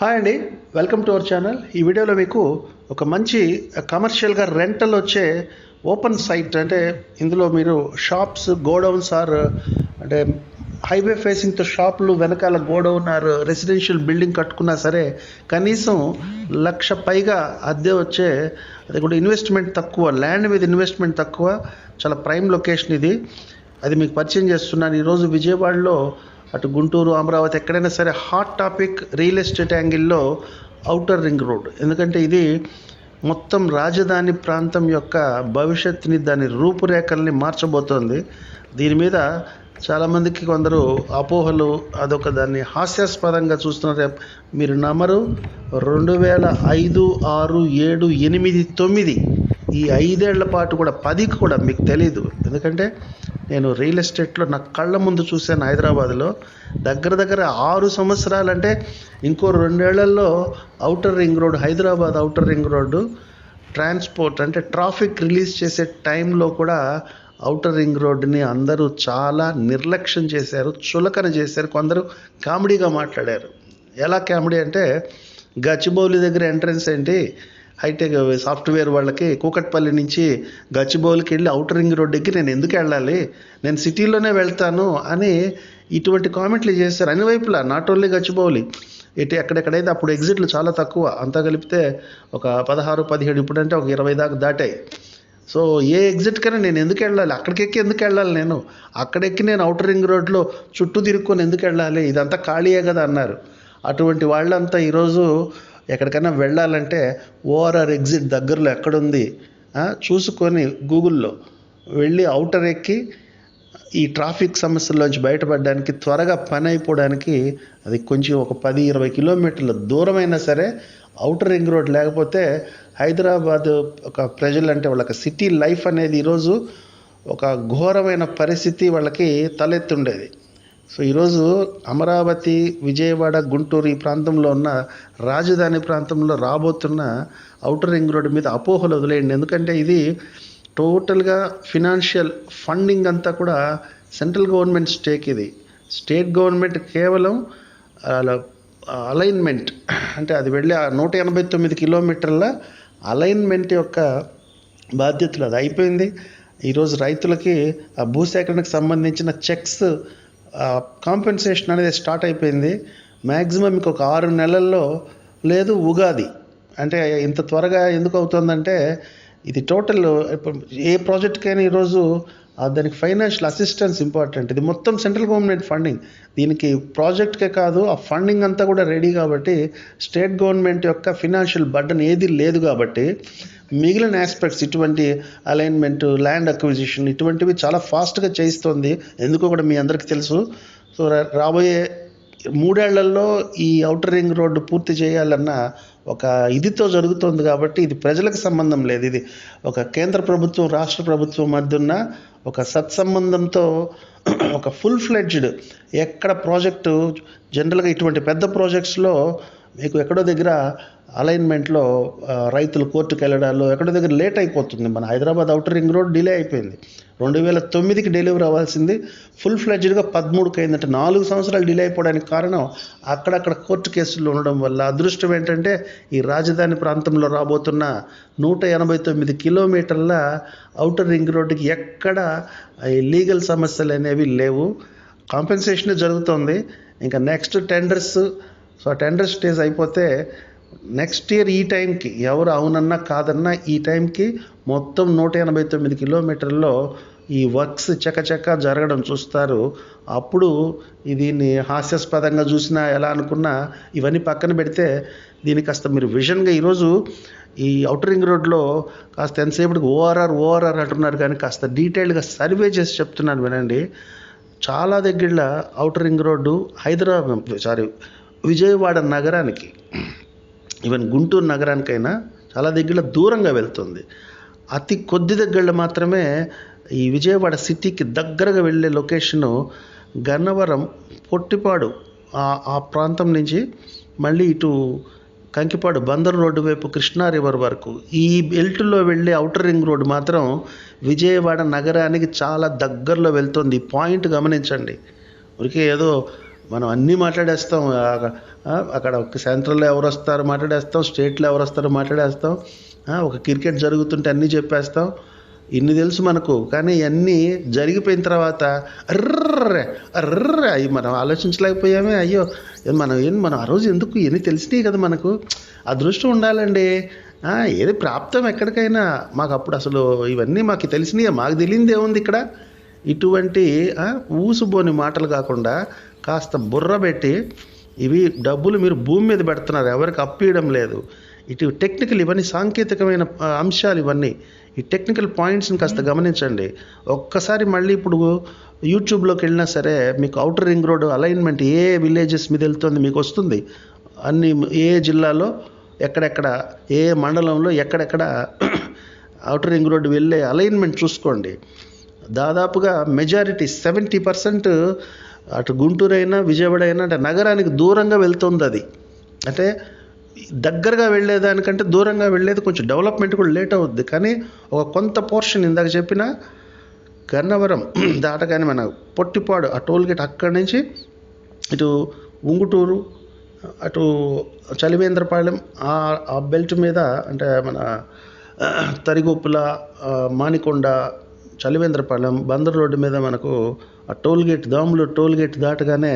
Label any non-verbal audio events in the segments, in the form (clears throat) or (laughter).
Hi అండి welcome to our channel ఈ వీడియోలో మీకు ఒక మంచి కమర్షియల్గా రెంటల్ వచ్చే ఓపెన్ సైట్ అంటే ఇందులో మీరు షాప్స్ గోడౌన్స్ ఆర్ అంటే హైవే ఫేసింగ్తో షాపులు వెనకాల గోడౌన్ ఆర్ రెసిడెన్షియల్ బిల్డింగ్ కట్టుకున్నా సరే కనీసం లక్ష పైగా అద్దె వచ్చే అది కూడా ఇన్వెస్ట్మెంట్ తక్కువ ల్యాండ్ మీద ఇన్వెస్ట్మెంట్ తక్కువ చాలా ప్రైమ్ లొకేషన్ ఇది. అది మీకు పరిచయం చేస్తున్నాను. ఈరోజు విజయవాడలో అటు గుంటూరు అమరావతి ఎక్కడైనా సరే హాట్ టాపిక్ రియల్ ఎస్టేట్ యాంగిల్లో అవుటర్ రింగ్ రోడ్ ఎందుకంటే ఇది మొత్తం రాజధాని ప్రాంతం యొక్క భవిష్యత్తుని దాని రూపురేఖల్ని మార్చబోతోంది. దీని మీద చాలామందికి కొందరు అపోహలు అదొక దాన్ని హాస్యాస్పదంగా చూస్తున్నారు. మీరు నమ్మరు రెండు వేల ఐదు ఆరు ఏడు ఎనిమిది తొమ్మిది ఈ ఐదేళ్ళ పాటు కూడా పదికి కూడా మీకు తెలియదు ఎందుకంటే నేను రియల్ ఎస్టేట్లో నా కళ్ళ ముందు చూశాను హైదరాబాద్లో. దగ్గర దగ్గర ఆరు సంవత్సరాలంటే ఇంకో రెండేళ్ళలో outer ring road Hyderabad outer ring road transport అంటే ట్రాఫిక్ రిలీజ్ చేసే టైంలో కూడా అవుటర్ రింగ్ రోడ్డుని అందరూ చాలా నిర్లక్ష్యం చేశారు చులకన చేశారు కొందరు కామెడీగా మాట్లాడారు. ఎలా కామెడీ అంటే గచ్చిబౌలి దగ్గర ఎంట్రన్స్ ఏంటి? హైటెక్ సాఫ్ట్వేర్ వాళ్ళకి కూకట్పల్లి నుంచి గచ్చిబౌలికి వెళ్ళి అవుటర్ రింగ్ రోడ్ ఎక్కి నేను ఎందుకు వెళ్ళాలి? నేను సిటీలోనే వెళ్తాను అని ఇటువంటి కామెంట్లు చేశారు. అన్ని వైపులా నాట్ ఓన్లీ గచ్చిబౌలి. ఇటు ఎక్కడెక్కడైతే అప్పుడు ఎగ్జిట్లు చాలా తక్కువ. అంతా కలిపితే ఒక పదహారు పదిహేడు ఇప్పుడంటే ఒక ఇరవై దాకా దాటాయి. సో ఏ ఎగ్జిట్కైనా నేను ఎందుకు వెళ్ళాలి? అక్కడికి ఎక్కి ఎందుకు వెళ్ళాలి నేను? అక్కడెక్కి నేను అవుటర్ రింగ్ రోడ్లో చుట్టూ తిరుక్కొని ఎందుకు వెళ్ళాలి? ఇదంతా ఖాళీయే కదా అన్నారు. అటువంటి వాళ్ళంతా ఈరోజు ఎక్కడికైనా వెళ్ళాలంటే ఓఆర్ఆర్ ఎగ్జిట్ దగ్గరలో ఎక్కడుంది? చూసుకొని గూగుల్లో వెళ్ళి అవుటర్ ఎక్కి ఈ ట్రాఫిక్ సమస్యల్లోంచి బయటపడడానికి త్వరగా పని అయిపోవడానికి అది కొంచెం ఒక పది ఇరవై కిలోమీటర్ల దూరమైనా సరే అవుటర్ రింగ్ రోడ్ లేకపోతే హైదరాబాద్ ఒక ప్రజలంటే వాళ్ళకి సిటీ లైఫ్ అనేది ఈరోజు ఒక ఘోరమైన పరిస్థితి వాళ్ళకి తలెత్తుండేది. సో ఈరోజు అమరావతి విజయవాడ గుంటూరు ఈ ప్రాంతంలో ఉన్న రాజధాని ప్రాంతంలో రాబోతున్న అవుటర్ రింగ్ రోడ్డు మీద అపోహలు వదిలేయండి. ఎందుకంటే ఇది టోటల్గా ఫినాన్షియల్ ఫండింగ్ అంతా కూడా సెంట్రల్ గవర్నమెంట్ స్టేక్ ఇది. స్టేట్ గవర్నమెంట్ కేవలం అలైన్మెంట్ అంటే అది వెళ్ళి ఆ నూట ఎనభై తొమ్మిది కిలోమీటర్ల అలైన్మెంట్ యొక్క బాధ్యతలు. అది అయిపోయింది. ఈరోజు రైతులకి ఆ భూసేకరణకు సంబంధించిన చెక్స్ కాంపెన్సేషన్ అనేది స్టార్ట్ అయిపోయింది. మ్యాక్సిమం మీకు ఒక ఆరు నెలల్లో లేదు ఉగాది. అంటే ఇంత త్వరగా ఎందుకు అవుతుందంటే ఇది టోటల్ ఇప్పుడు ఏ ప్రాజెక్ట్కైనా ఈరోజు దానికి ఫైనాన్షియల్ అసిస్టెన్స్ ఇంపార్టెంట్ ఇది మొత్తం సెంట్రల్ గవర్నమెంట్ ఫండింగ్ దీనికి ప్రాజెక్ట్కే కాదు ఆ ఫండింగ్ అంతా కూడా రెడీ కాబట్టి స్టేట్ గవర్నమెంట్ యొక్క ఫినాన్షియల్ బర్డన్ ఏది లేదు కాబట్టి మిగిలిన ఆస్పెక్ట్స్ ఇటువంటి అలైన్మెంట్ ల్యాండ్ అక్విజిషన్ ఇటువంటివి చాలా ఫాస్ట్గా చేయిస్తుంది. ఎందుకో కూడా మీ అందరికీ తెలుసు. సో రాబోయే మూడేళ్ళలో ఈ అవుటర్ రింగ్ రోడ్డు పూర్తి చేయాలన్న ఒక ఇదితో జరుగుతుంది కాబట్టి ఇది ప్రజలకు సంబంధం లేదు. ఇది ఒక కేంద్ర ప్రభుత్వం రాష్ట్ర ప్రభుత్వం మధ్య ఉన్న ఒక సత్సంబంధంతో (clears throat) ఒక ఫుల్ ఫ్లెడ్జ్డ్ ఎక్కడ ప్రాజెక్టు జనరల్గా ఇటువంటి పెద్ద ప్రాజెక్ట్స్లో మీకు ఎక్కడో దగ్గర అలైన్మెంట్లో రైతులు కోర్టుకు వెళ్ళడాలు ఎక్కడో దగ్గర లేట్ అయిపోతుంది. మన Hyderabad outer ring road delay అయిపోయింది. రెండు వేల తొమ్మిదికి డెలివరీ అవ్వాల్సింది ఫుల్ ఫ్లెడ్జ్డ్గా పదమూడుకి అయిందంటే. నాలుగు సంవత్సరాలు డిలే అయిపోవడానికి కారణం అక్కడక్కడ కోర్టు కేసులు ఉండడం వల్ల అదృష్టం ఏంటంటే ఈ రాజధాని ప్రాంతంలో రాబోతున్న నూట ఎనభై తొమ్మిది కిలోమీటర్ల అవుటర్ రింగ్ రోడ్డుకి ఎక్కడ ఈ లీగల్ సమస్యలు అనేవి లేవు. కాంపెన్సేషన్ జరుగుతుంది. ఇంకా నెక్స్ట్ టెండర్స్ సో ఆ టెండర్ స్టేజ్ అయిపోతే నెక్స్ట్ ఇయర్ ఈ టైంకి ఎవరు అవునన్నా కాదన్నా ఈ టైంకి మొత్తం నూట ఎనభై తొమ్మిది కిలోమీటర్లో ఈ వర్క్స్ చకచక జరగడం చూస్తారు. అప్పుడు దీన్ని హాస్యాస్పదంగా చూసినా ఎలా అనుకున్నా ఇవన్నీ పక్కన పెడితే దీనికి కాస్త మీరు విజన్గా ఈరోజు ఈ అవుటర్ రింగ్ రోడ్లో కాస్త ఎంతసేపటికి ఓఆర్ఆర్ ఓఆర్ఆర్ అంటున్నారు కానీ కాస్త డీటెయిల్డ్గా సర్వే చేసి చెప్తున్నాను వినండి. చాలా దగ్గరలో outer ring road Hyderabad sorry Vijayawada నగరానికి ఈవెన్ గుంటూరు నగరానికైనా చాలా దగ్గర దూరంగా వెళ్తుంది. అతి కొద్ది దగ్గరలో మాత్రమే ఈ విజయవాడ సిటీకి దగ్గరగా వెళ్ళే లొకేషను గన్నవరం పొట్టిపాడు ఆ- ప్రాంతం నుంచి మళ్ళీ ఇటు కంకిపాడు బందర్ రోడ్డు వైపు కృష్ణా రివర్ వరకు. ఈ బెల్ట్లో వెళ్ళే అవుటర్ రింగ్ రోడ్డు మాత్రం విజయవాడ నగరానికి చాలా దగ్గరలో వెళ్తుంది. పాయింట్ గమనించండి. ఊరికే ఏదో మనం అన్నీ మాట్లాడేస్తాం. అక్కడ ఒక సెంట్రల్లో ఎవరు వస్తారో మాట్లాడేస్తాం స్టేట్లో ఎవరు వస్తారో మాట్లాడేస్తాం. ఒక క్రికెట్ జరుగుతుంటే అన్నీ చెప్పేస్తాం. ఇన్ని తెలుసు మనకు. కానీ ఇవన్నీ జరిగిపోయిన తర్వాత అర్రే అర్రే అవి మనం ఆలోచించలేకపోయామే. అయ్యో మనం ఏం మనం ఆ రోజు ఎందుకు ఇవన్నీ తెలిసినాయి కదా మనకు? అదృష్టం ఉండాలండి. ఏది ప్రాప్తం ఎక్కడికైనా. మాకు అప్పుడు అసలు ఇవన్నీ మాకు తెలిసినాయి? మాకు తెలియంది ఏముంది ఇక్కడ. ఇటువంటి ఊసుబోని మాటలు కాకుండా కాస్త బుర్ర పెట్టి ఇవి డబ్బులు మీరు భూమి మీద పెడుతున్నారు ఎవరికి అప్పియడం లేదు. ఇటు టెక్నికల్ ఇవన్నీ సాంకేతికమైన అంశాలు ఇవన్నీ. ఈ టెక్నికల్ పాయింట్స్ని కాస్త గమనించండి. ఒక్కసారి మళ్ళీ ఇప్పుడు యూట్యూబ్లోకి వెళ్ళినా సరే మీకు అవుటర్ రింగ్ రోడ్ అలైన్మెంట్ ఏ విలేజెస్ మీద వెళ్తుంది మీకు వస్తుంది. అన్ని ఏ జిల్లాలో ఎక్కడెక్కడ ఏ మండలంలో ఎక్కడెక్కడ అవుటర్ రింగ్ రోడ్డు వెళ్ళే అలైన్మెంట్ చూసుకోండి. దాదాపుగా మెజారిటీ సెవెంటీ పర్సెంట్ అటు గుంటూరు అయినా విజయవాడ అయినా అంటే నగరానికి దూరంగా వెళ్తుంది అది. అంటే దగ్గరగా వెళ్ళేదానికంటే దూరంగా వెళ్ళేది కొంచెం డెవలప్మెంట్ కూడా లేట్ అవుద్ది. కానీ ఒక కొంత పోర్షన్ ఇందాక చెప్పిన గన్నవరం (clears throat) దాటగానే మన పొట్టిపాడు ఆ టోల్ గేట్ అక్కడి నుంచి ఇటు ఉంగుటూరు అటు చలివేంద్రపాలెం ఆ బెల్ట్ మీద అంటే మన (clears throat) తరిగొప్పుల మాణికొండ మానికొండ చలివేంద్రపాలెం బందర్ రోడ్డు మీద మనకు ఆ టోల్ గేట్ దాములు టోల్ గేట్ దాటగానే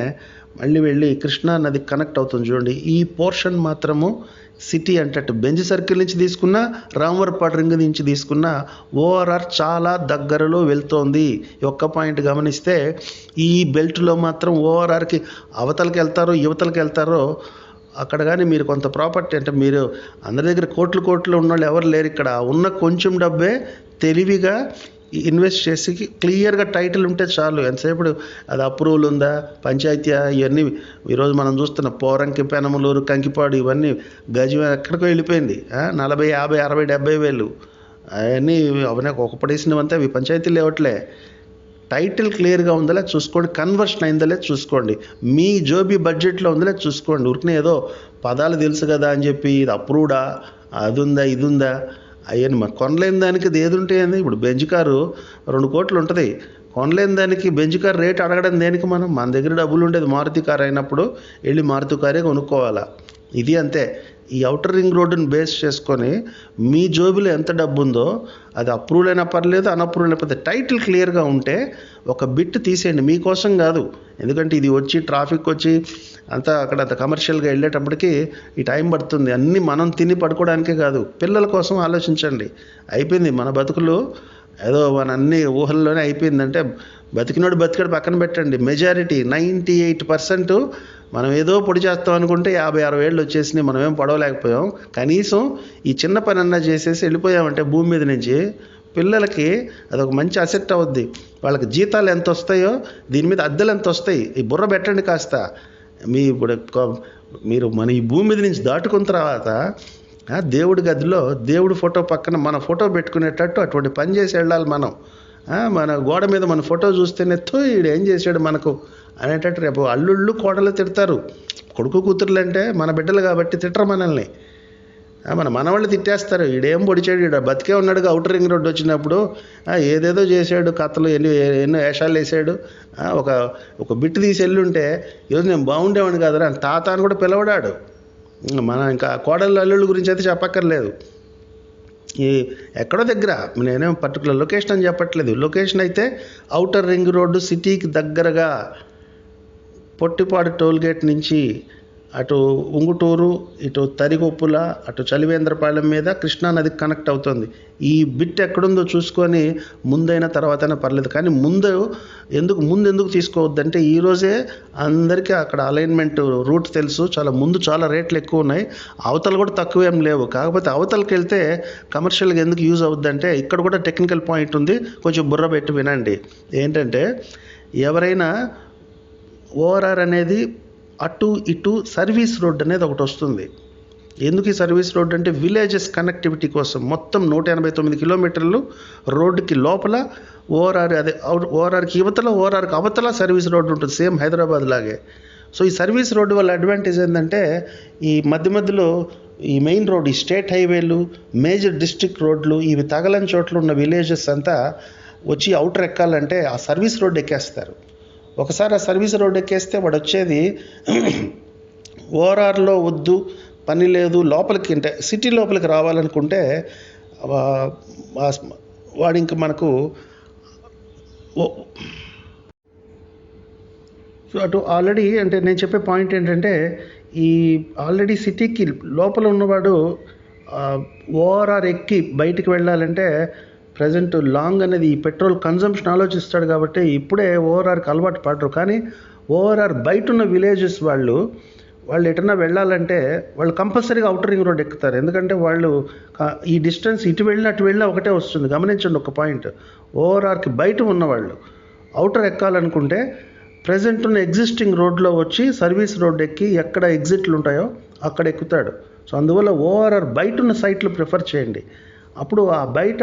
మళ్ళీ వెళ్ళి కృష్ణా నది కనెక్ట్ అవుతుంది చూడండి. ఈ పోర్షన్ మాత్రము సిటీ అంటే బెంజ్ సర్కిల్ నుంచి తీసుకున్న రామవరపాడు రింగ్ నుంచి తీసుకున్న ఓఆర్ఆర్ చాలా దగ్గరలో వెళ్తోంది. ఒక్క పాయింట్ గమనిస్తే ఈ బెల్ట్లో మాత్రం ఓఆర్ఆర్కి అవతలకి వెళ్తారో యువతలకి వెళ్తారో అక్కడ కానీ మీరు కొంత ప్రాపర్టీ అంటే మీరు అందరి దగ్గర కోట్లు కోట్లు ఉన్న వాళ్ళు ఎవరు లేరు ఇక్కడ. ఉన్న కొంచెం డబ్బే తెలివిగా ఇన్వెస్ట్ చేసి క్లియర్గా టైటిల్ ఉంటే చాలు. ఎంతసేపు అది అప్రూవల్ ఉందా? పంచాయతీ ఇవన్నీ ఈరోజు మనం చూస్తున్న పోరంకి పెనమలూరు కంకిపాడు ఇవన్నీ గజం ఎక్కడికో వెళ్ళిపోయింది. నలభై యాభై అరవై డెబ్బై వేలు. అవన్నీ అవన్నీ ఒకపడేసినవంతా అవి పంచాయతీలు లేవట్లే. టైటిల్ క్లియర్గా ఉందలే చూసుకోండి. కన్వర్షన్ అయిందలే చూసుకోండి. మీ జోబీ బడ్జెట్లో ఉందలే చూసుకోండి. ఉరికినే ఏదో పదాలు తెలుసు కదా అని చెప్పి ఇది అప్రూవ్డా అది ఉందా ఇది ఉందా? అయ్యని మరి కొనలేని దానికి ఇది ఏది ఉంటే ఇప్పుడు బెంచ్ కారు రెండు కోట్లు ఉంటుంది. కొనలేని దానికి బెంజ్ కార్ రేట్ అడగడం దేనికి మనం? మన దగ్గర డబ్బులు ఉండేది మారుతి కార్ అయినప్పుడు వెళ్ళి మారుతి కారే కొనుక్కోవాలా? ఇది అంతే. ఈ అవుటర్ రింగ్ రోడ్డుని బేస్ చేసుకొని మీ జోబులో ఎంత డబ్బు ఉందో అది అప్రూవల్ అయినా పర్లేదు అన్అప్రూవల్ అయినా పర్లేదు టైటిల్ క్లియర్గా ఉంటే ఒక బిట్ తీసేయండి. మీకోసం కాదు. ఎందుకంటే ఇది వచ్చి ట్రాఫిక్ వచ్చి అంతా అక్కడ అంత కమర్షియల్గా వెళ్ళేటప్పటికి ఈ టైం పడుతుంది. అన్నీ మనం తిని పడుకోవడానికే కాదు. పిల్లల కోసం ఆలోచించండి. అయిపోయింది. మన బతుకులు ఏదో మన అన్ని ఊహల్లోనే అయిపోయిందంటే బతికినోడు బతికాడు పక్కన పెట్టండి. మెజారిటీ నైంటీ ఎయిట్ పర్సెంట్ మనం ఏదో పొడి చేస్తాం అనుకుంటే యాభై అరవై ఏళ్ళు వచ్చేసినాయి మనం ఏం పడవలేకపోయాం. కనీసం ఈ చిన్న పని అన్నా చేసేసి వెళ్ళిపోయామంటే భూమి మీద నుంచి పిల్లలకి అదొక మంచి అసెట్ అవుద్ది. వాళ్ళకి జీతాలు ఎంత వస్తాయో దీని మీద అద్దెలు ఎంత వస్తాయి ఈ బుర్ర పెట్టండి కాస్త. మీ ఇప్పుడు మీరు మన ఈ భూమి మీద నుంచి దాటుకున్న తర్వాత దేవుడి గదిలో దేవుడి ఫోటో పక్కన మన ఫోటో పెట్టుకునేటట్టు అటువంటి పని చేసి వెళ్ళాలి మనం. మన గోడ మీద మన ఫోటో చూస్తేనే తో ఈడు ఏం చేశాడు మనకు అనేటట్టు రేపు అల్లుళ్ళు కోడలు తిడతారు. కొడుకు కూతుర్లు అంటే మన బిడ్డలు కాబట్టి తిట్టరు మనల్ని. మన మనవాళ్ళు తిట్టేస్తారు. ఈడేం పొడిచాడు ఈడ బతికే ఉన్నాడుగా అవుటర్ రింగ్ రోడ్డు వచ్చినప్పుడు. ఏదేదో చేశాడు కథలు ఎన్ని ఎన్నో వేషాలు వేసాడు ఒక ఒక బిట్టు తీసి వెళ్ళుంటే ఈరోజు నేను బాగుండేవాడిని కదరా తాత అని కూడా పిలవడాడు. మన ఇంకా కోడలు అల్లుళ్ళ గురించి అయితే చెప్పక్కర్లేదు. ఈ ఎక్కడో దగ్గర నేనేం పర్టికులర్ లొకేషన్ అని చెప్పట్లేదు. లొకేషన్ అయితే ఔటర్ రింగ్ రోడ్డు సిటీకి దగ్గరగా పొట్టిపాడు టోల్గేట్ నుంచి అటు ఉంగుటూరు ఇటు తరిగొప్పుల అటు చలివేంద్రపాలెం మీద కృష్ణానదికి కనెక్ట్ అవుతుంది. ఈ బిట్ ఎక్కడుందో చూసుకొని ముందైనా తర్వాతైనా పర్లేదు. కానీ ముందు ఎందుకు ముందు ఎందుకు తీసుకోవద్దంటే ఈరోజే అందరికీ అక్కడ అలైన్మెంట్ రూట్ తెలుసు. చాలా ముందు చాలా రేట్లు ఎక్కువ ఉన్నాయి. అవతలు కూడా తక్కువ ఏం లేవు. కాకపోతే అవతలకి వెళ్తే కమర్షియల్గా ఎందుకు యూజ్ అవుద్దంటే ఇక్కడ కూడా టెక్నికల్ పాయింట్ ఉంది. కొంచెం బుర్ర పెట్టి వినండి. ఏంటంటే ఎవరైనా ఓఆర్ఆర్ అనేది అటు ఇటు సర్వీస్ రోడ్ అనేది ఒకటి వస్తుంది. ఎందుకు ఈ సర్వీస్ రోడ్ అంటే విలేజెస్ కనెక్టివిటీ కోసం మొత్తం నూట ఎనభై తొమ్మిది కిలోమీటర్లు రోడ్డుకి లోపల ఓఆర్ఆర్ అదే ఓఆర్ఆర్కి యువతల ఓఆర్ఆర్కి అవతల సర్వీస్ రోడ్డు ఉంటుంది సేమ్ హైదరాబాద్ లాగే. సో ఈ సర్వీస్ రోడ్డు వల్ల అడ్వాంటేజ్ ఏంటంటే ఈ మధ్య మధ్యలో ఈ మెయిన్ రోడ్ ఈ స్టేట్ హైవేలు మేజర్ డిస్ట్రిక్ట్ రోడ్లు ఇవి తగలని చోట్ల ఉన్న విలేజెస్ అంతా వచ్చి అవుటర్ ఎక్కాలంటే ఆ సర్వీస్ రోడ్ ఎక్కేస్తారు. ఒకసారి ఆ సర్వీస్ రోడ్ ఎక్కేస్తే వాడు వచ్చేది ఓఆర్ఆర్లో వద్దు పని లేదు లోపలికి అంటే సిటీ లోపలికి రావాలనుకుంటే వాడు ఇంక మనకు అటు ఆల్రెడీ అంటే నేను చెప్పే పాయింట్ ఏంటంటే ఈ ఆల్రెడీ సిటీకి లోపల ఉన్నవాడు ఓఆర్ఆర్ ఎక్కి బయటికి వెళ్ళాలంటే ప్రజెంట్ లాంగ్ అనేది ఈ పెట్రోల్ కన్జంప్షన్ ఆలోచిస్తాడు కాబట్టి ఇప్పుడే ఓఆర్ఆర్కి అలవాటు పడరు కానీ ఓఆర్ఆర్ బయట ఉన్న విలేజెస్ వాళ్ళు వాళ్ళు ఎటన్నా వెళ్ళాలంటే వాళ్ళు కంపల్సరీగా అవుటర్ రింగ్ రోడ్ ఎక్కుతారు. ఎందుకంటే వాళ్ళు ఈ డిస్టెన్స్ ఇటు వెళ్ళినా అటు వెళ్ళినా ఒకటే వస్తుంది. గమనించండి ఒక పాయింట్ ఓఆర్ఆర్కి బయట ఉన్నవాళ్ళు అవుటర్ ఎక్కాలనుకుంటే ప్రజెంట్ ఉన్న ఎగ్జిస్టింగ్ రోడ్లో వచ్చి సర్వీస్ రోడ్ ఎక్కి ఎక్కడ ఎగ్జిట్లు ఉంటాయో అక్కడ ఎక్కుతాడు. సో అందువల్ల ఓఆర్ఆర్ బయట ఉన్న సైట్లు ప్రిఫర్ చేయండి. అప్పుడు ఆ బయట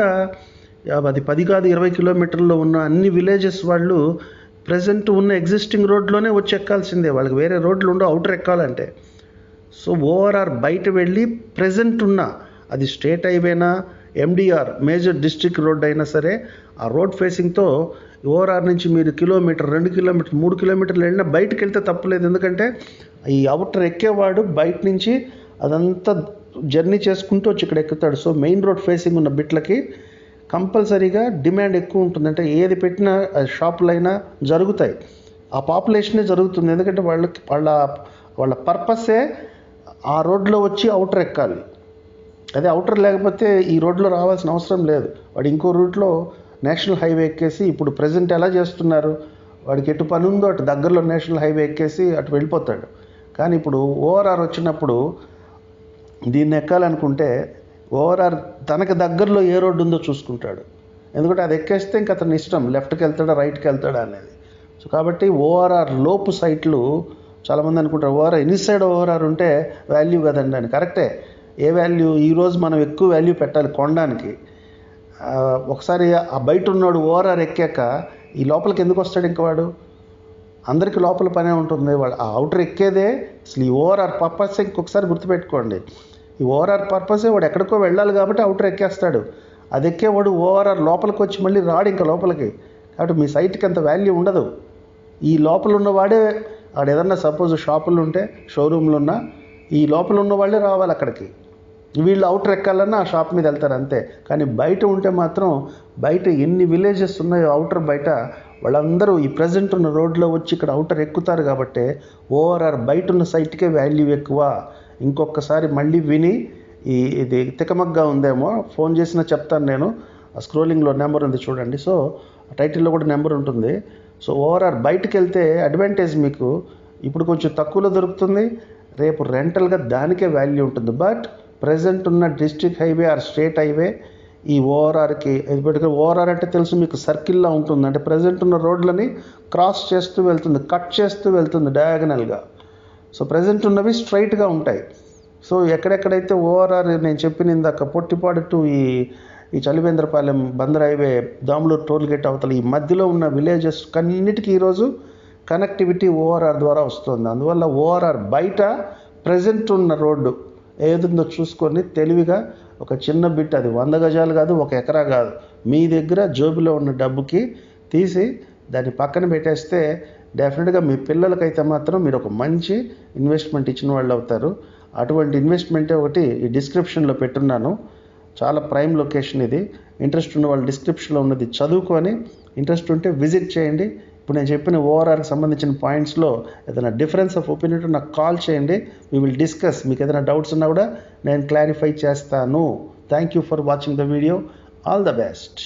అది పది కాదు ఇరవై కిలోమీటర్లో ఉన్న అన్ని విలేజెస్ వాళ్ళు ప్రజెంట్ ఉన్న ఎగ్జిస్టింగ్ రోడ్లోనే వచ్చి ఎక్కాల్సిందే. వాళ్ళకి వేరే రోడ్లు ఉండవు అవుటర్ ఎక్కాలంటే. సో ఓఆర్ఆర్ బయట వెళ్ళి ప్రజెంట్ ఉన్న అది స్టేట్ హైవేనా ఎండిఆర్ మేజర్ డిస్ట్రిక్ట్ రోడ్ అయినా సరే ఆ రోడ్ ఫేసింగ్తో ఓఆర్ఆర్ నుంచి మీరు కిలోమీటర్ రెండు కిలోమీటర్ మూడు కిలోమీటర్లు వెళ్ళినా బయటకు వెళ్తే తప్పలేదు. ఎందుకంటే ఈ అవుటర్ ఎక్కేవాడు బయట నుంచి అదంతా జర్నీ చేసుకుంటూ వచ్చి ఇక్కడ ఎక్కుతాడు. సో మెయిన్ రోడ్ ఫేసింగ్ ఉన్న బిట్లకి కంపల్సరీగా డిమాండ్ ఎక్కువ ఉంటుంది. అంటే ఏది పెట్టినా షాపులైనా జరుగుతాయి. ఆ పాపులేషనే జరుగుతుంది. ఎందుకంటే వాళ్ళకి వాళ్ళ వాళ్ళ పర్పసే ఆ రోడ్లో వచ్చి అవుటర్ ఎక్కాలి. అదే అవుటర్ లేకపోతే ఈ రోడ్లో రావాల్సిన అవసరం లేదు. వాడు ఇంకో రూట్లో నేషనల్ హైవే ఎక్కేసి ఇప్పుడు ప్రజెంట్ ఎలా చేస్తున్నారు? వాడికి ఎటు పని ఉందో అటు దగ్గరలో నేషనల్ హైవే ఎక్కేసి అటు వెళ్ళిపోతాడు. కానీ ఇప్పుడు ఓఆర్ఆర్ వచ్చినప్పుడు దీన్ని ఎక్కాలనుకుంటే ఓవరాల్ తనకు దగ్గరలో ఏ రోడ్డు ఉందో చూసుకుంటాడు. ఎందుకంటే అది ఎక్కేస్తే ఇంక అతని ఇష్టం లెఫ్ట్కి వెళ్తాడా రైట్కి వెళ్తాడా అనేది. సో కాబట్టి ఓఆర్ఆర్ లోపు సైట్లు చాలామంది అనుకుంటారు ఓఆర్ఆర్ ఇన్సైడ్ ఓఆర్ఆర్ ఉంటే వాల్యూ కదండి అని. కరెక్టే. ఏ వాల్యూ ఈరోజు మనం ఎక్కువ వాల్యూ పెట్టాలి కొనడానికి. ఒకసారి ఆ బయట ఉన్నాడు ఓఆర్ఆర్ ఎక్కాక ఈ లోపలికి ఎందుకు వస్తాడు ఇంక వాడు? అందరికి లోపల పనే ఉంటుంది. వాడు ఆ అవుటర్ ఎక్కేదే అసలు ఈ ఓఆర్ఆర్ పర్పస్ ఇంకొకసారి గుర్తుపెట్టుకోండి. ఈ ఓఆర్ఆర్ పర్పసే వాడు ఎక్కడికో వెళ్ళాలి కాబట్టి అవుటర్ ఎక్కేస్తాడు. అది ఎక్కేవాడు ఓఆర్ఆర్ లోపలికి వచ్చి మళ్ళీ రాడు ఇంకా లోపలికి. కాబట్టి మీ సైట్కి అంత వాల్యూ ఉండదు. ఈ లోపల ఉన్నవాడే ఆడ ఏదన్నా సపోజ్ షాపులు ఉంటే షోరూమ్లు ఉన్నా ఈ లోపల ఉన్న వాళ్ళే రావాలి అక్కడికి. వీళ్ళు అవుటర్ ఎక్కాలన్నా ఆ షాప్ మీద వెళ్తారు అంతే. కానీ బయట ఉంటే మాత్రం బయట ఎన్ని విలేజెస్ ఉన్నాయో అవుటర్ బయట వాళ్ళందరూ ఈ ప్రజెంట్ ఉన్న రోడ్లో వచ్చి ఇక్కడ అవుటర్ ఎక్కుతారు కాబట్టి ఓఆర్ఆర్ బయట ఉన్న సైట్కే వాల్యూ ఎక్కువ. ఇంకొకసారి మళ్ళీ విని ఈ ఇది తికమగ్గా ఉందేమో ఫోన్ చేసినా చెప్తాను నేను. ఆ స్క్రోలింగ్లో నెంబర్ ఉంది చూడండి. సో టైటిల్లో కూడా నెంబర్ ఉంటుంది. సో ఓవరాల్ బయటకు వెళ్తే అడ్వాంటేజ్ మీకు. ఇప్పుడు కొంచెం తక్కువలో దొరుకుతుంది. రేపు రెంటల్గా దానికే వాల్యూ ఉంటుంది. బట్ ప్రజెంట్ ఉన్న district highway or state highway ఈ ఓఆర్ఆర్కి ఇప్పటికే ఓఆర్ఆర్ అంటే తెలుసు మీకు సర్కిల్లా ఉంటుంది అంటే ప్రజెంట్ ఉన్న రోడ్లని క్రాస్ చేస్తూ వెళ్తుంది కట్ చేస్తూ వెళ్తుంది డయాగనల్గా. సో ప్రజెంట్ ఉన్నవి స్ట్రైట్గా ఉంటాయి. సో ఎక్కడెక్కడైతే ఓఆర్ఆర్ నేను చెప్పిన ఇందాక పొట్టిపాడు టు ఈ ఈ Chalivendrapalem Bandar highway Damuluru toll gate అవతల ఈ మధ్యలో ఉన్న విలేజెస్ కన్నిటికీ ఈరోజు కనెక్టివిటీ ఓఆర్ఆర్ ద్వారా వస్తుంది. అందువల్ల ఓఆర్ఆర్ బయట ప్రజెంట్ ఉన్న రోడ్డు ఏదుందో చూసుకొని తెలివిగా ఒక చిన్న బిట్ అది వంద గజాలు కాదు ఒక ఎకరా కాదు మీ దగ్గర జోబులో ఉన్న డబ్బుకి తీసి దాన్ని పక్కన పెట్టేస్తే డెఫినెట్గా మీ పిల్లలకైతే మాత్రం మీరు ఒక మంచి ఇన్వెస్ట్మెంట్ ఇచ్చిన వాళ్ళు అవుతారు. అటువంటి ఇన్వెస్ట్మెంటే ఒకటి ఈ డిస్క్రిప్షన్లో పెట్టున్నాను. చాలా ప్రైమ్ లొకేషన్ ఇది. ఇంట్రెస్ట్ ఉన్న వాళ్ళు డిస్క్రిప్షన్లో ఉన్నది చదువుకొని ఇంట్రెస్ట్ ఉంటే విజిట్ చేయండి. ఇప్పుడు నేను చెప్పిన ఓఆర్ఆర్కి సంబంధించిన పాయింట్స్లో ఏదైనా డిఫరెన్స్ ఆఫ్ ఒపీనియన్ నాకు కాల్ చేయండి. వీ విల్ డిస్కస్ మీకు ఏదైనా డౌట్స్ ఉన్నా కూడా నేను క్లారిఫై చేస్తాను. Thank you for watching the video all the best